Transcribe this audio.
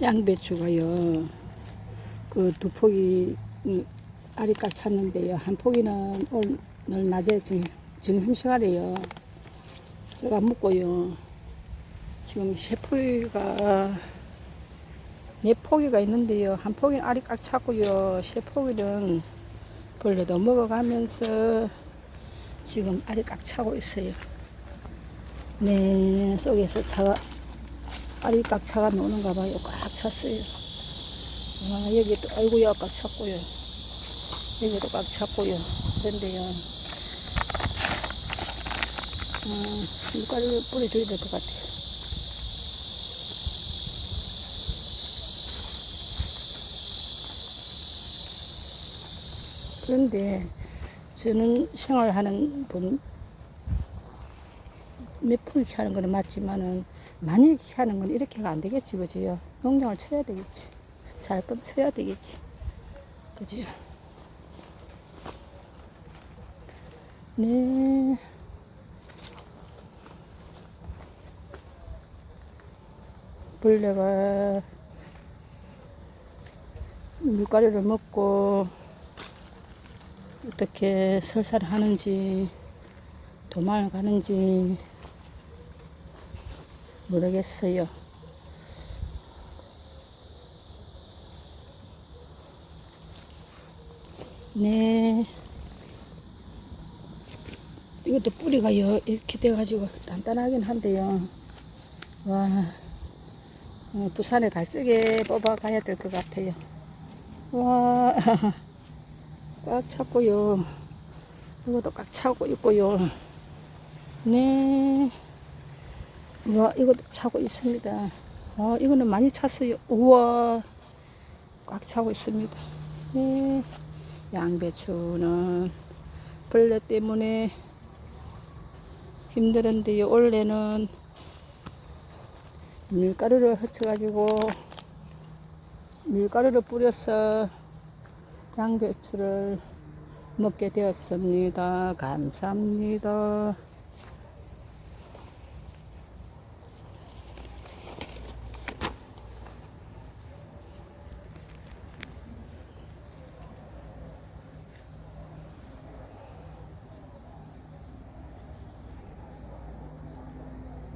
양배추가요. 그두 포기 꽉 찼는데요. 한 포기는 오늘 낮에 지- 점심시간에요. 제가 먹고요. 지금 세 포기가 네 포기가 있는데요. 한 포기는 꽉 찼고요. 세 포기는 벌레도 먹어가면서 지금 꽉 차고 있어요. 네, 속에서 차가 꽉 차가 노는가 봐요. 꽉 찼어요. 와, 여기 또, 아이고야, 꽉 찼고요. 여기도 꽉 찼고요. 그런데요. 음, 밀가루를 뿌려줘야 될 것 같아요. 그런데 저는 생활하는 분, 몇 포기 하는 거는 맞지만은 많이 이렇게 하는 건 이렇게 가 안 되겠지, 그지요? 농장을 쳐야 되겠지. 살금 쳐야 되겠지. 그지요? 네. 벌레가 밀가루를 먹고 어떻게 설사를 하는지 도망을 가는지 모르겠어요. 네. 이것도 뿌리가요, 이렇게 돼가지고 단단하긴 한데요. 와, 어, 부산에 달적에 뽑아가야 될 것 같아요. 와, 꽉 찼고요. 이것도 꽉 차고 있고요. 네. 와, 이것도 차고 있습니다. 어, 이거는 많이 찼어요. 우와, 꽉 차고 있습니다. 네. 양배추는 벌레 때문에 힘들었는데요. 원래는 밀가루를 허쳐가지고 밀가루를 뿌려서 양배추를 먹게 되었습니다. 감사합니다.